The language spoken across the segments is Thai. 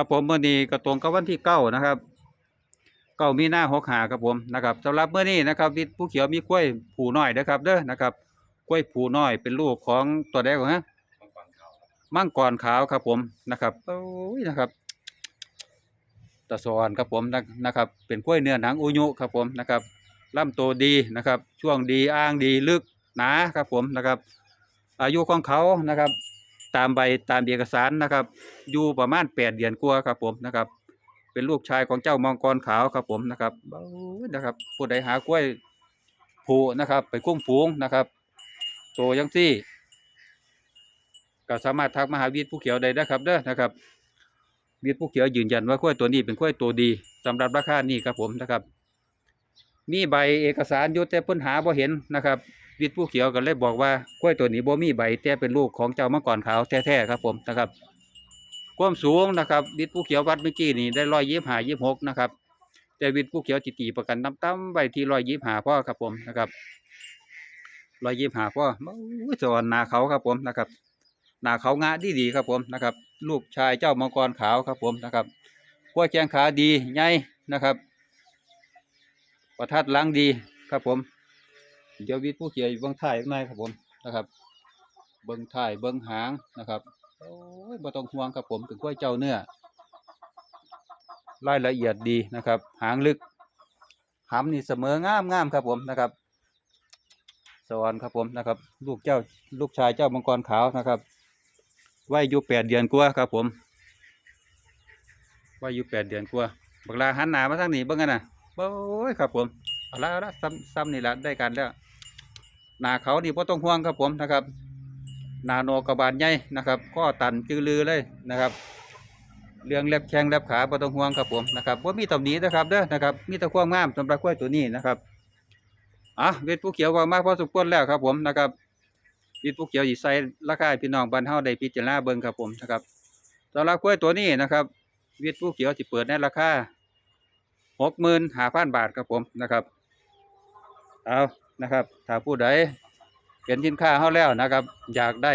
ครับผมเมื่อนี้ก็ตรงกับวันที่เก้านะครับเก้ามีหน้าหกหาครับผมนะครับสำหรับเมื่อนี้นะครับทย์ผู้เขียวมีกล้วยผูน้อยนะครับ เด้อนะครับกล้วยผูน้อยเป็นลูกของตัวแรกของฮะมังกรขาวครับผมนะครับโอ้ยนะครับตะสอนครับผมนะครับ เป็นกล้วยเนื้อหนังอุยุครับผมนะครับลำโตวดีนะครับ ช่วงดีอ้างดีลึกหนาครับผมนะครับ อายุของเขานะครับ ตามใบตามเอกสารนะครับ อยู่ประมาณแปดเดือนกว่าครับผมนะครับ เป็นลูกชายของเจ้ามังกรขาวครับผมนะครับนะครับผู้ใดหากล้วยผูนะครับ ไปคุ้มฝูงนะครับโตยังซี่ก็สามารถทักมหาวิทย์ผู้เขียวได้นะครับเด้อนะครับวิทย์ผู้เขียวยืนยันว่ากล้วยตัวนี้เป็นกล้วยตัวดีสำหรับราคานี้ครับผมนะครับ มีใบเอกสารยู่แต่เพิ่นหาบ่เห็นนะครับ วิทย์ผู้เขียวก็เลยบอกว่ากล้วยตัวนี้บ่มีใบแต่เป็นลูกของเจ้ามังกรขาวแท้ๆครับผมนะครับความสูงนะครับวิทย์ผู้เขียววัดเมื่อกี้นี่ได้ร้อยยี่ห้ายี่หกนะครับแต่วิทย์ผู้เขียวจิตีประกันน้ำตั้มไว้ที่ร้อยยี่ห้าพ่อครับผมนะครับร้อยยี่ห้าพ่อโอ้ยสอนนาเขาครับผมนะครับนาเขางาดีดีๆครับผมนะครับ ลูกชายเจ้ามังกรขาวครับผมนะครับขั้วยแจงขาดีใหญ่นะครับ ประทัดล้างดีครับผม เดี๋ยววิทย์ผู้เขียวอยู่เบื้องท้ายข้างในครับผมนะครับ เบื้องท้ายเบื้องหางนะครับโอ้ยบ่ต้องห่วงครับผมถึงกล้วยเจ้าเนื้อรายละเอียดดีนะครับ หางลึกหำนี่เสมองามงามครับผมนะครับ สวรรค์ครับผมนะครับ ลูกเจ้าลูกชายเจ้ามังกรขาวนะครับไว้อยู่แปดเดือนกว่าครับผมไว้อยู่แปดเดือนกว่าบักลาหันหน้ามาทางนี้เบิ่งกันนะโอ้ยครับผม เอาละเอาละซ้ำซ้ำนี่ละได้กันแล้วนาเขานี่พ่ต้องห่วงครับผมนะครับ นาโนกระบาลใหญ่นะครับข้อตันจือลือเลยนะครับ เรื่องเล็บแข้งเล็บขาบ่ต้องห่วงครับผมนะครับว่ามีตำหนินะครับเด้อนะครับ มีต่ความงามสำหรับกล้วยตัวนี้นะครับอะเวทผู้เขียวว่ามากพอสมควรแล้วครับผมนะครับเวทผู้เขียวสิใส่ราคาพี่น้องบ้านเฮาได้พิจารณาเบิ่งครับผมนะครับสำหรับกล้วยตัวนี้นะครับเวทผู้เขียวสิเปิดในราคา65,000บาทครับผมนะครับ เอานะครับ ถ้าผู้ใดเห็นสินค้าเขาแล้วนะครับ อยากได้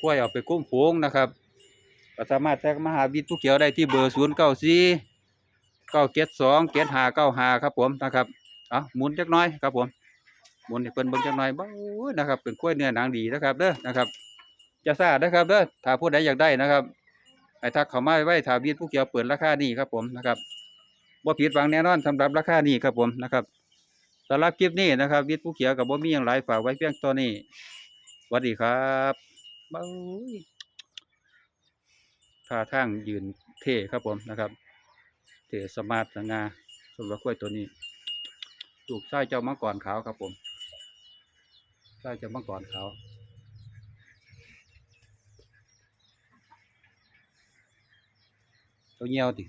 กล้วยเอาไปกุ้มฝูงนะครับก็สามารถแท็กมาหาวิทย์ผู้เขียวได้ที่เบอร์ศูนย์เก้าสี่เก้าเจ็ดสองเจ็ดห้าเก้าห้าครับผมนะครับเอาหมุนจักน้อยครับผมหมุนให้เพิ่นเบิ่งจักน่อยบ้านะครับ เป็นกล้วยเนื้อหนังดีนะครับเด้อนะครับ จะทราบนะครับเด้อถ้าผู้ใดอยากได้นะครับให้ทักเข้ามาไว้ถ้าวิทย์ผู้เขียวเปิดราคานี้ครับผมนะครับบ่ผิดหวังแน่นอนสำหรับราคานี้ครับผมนะครับ สำหรับคลิปนี้นะครับวิทย์ผู้เขียวกับบ่มีอย่างไรฝากไว้เพียงตัวนี้สวัสดีครับเบ้ยท่าทางยืนเท่ครับผมนะครับเท่สมาร์ทงาสำหรับกล้วยตัวนี้ลูกไส้เจ้ามังกรขาวครับผมไส้เจ้ามังกรขาวตัวเงี้ยวติ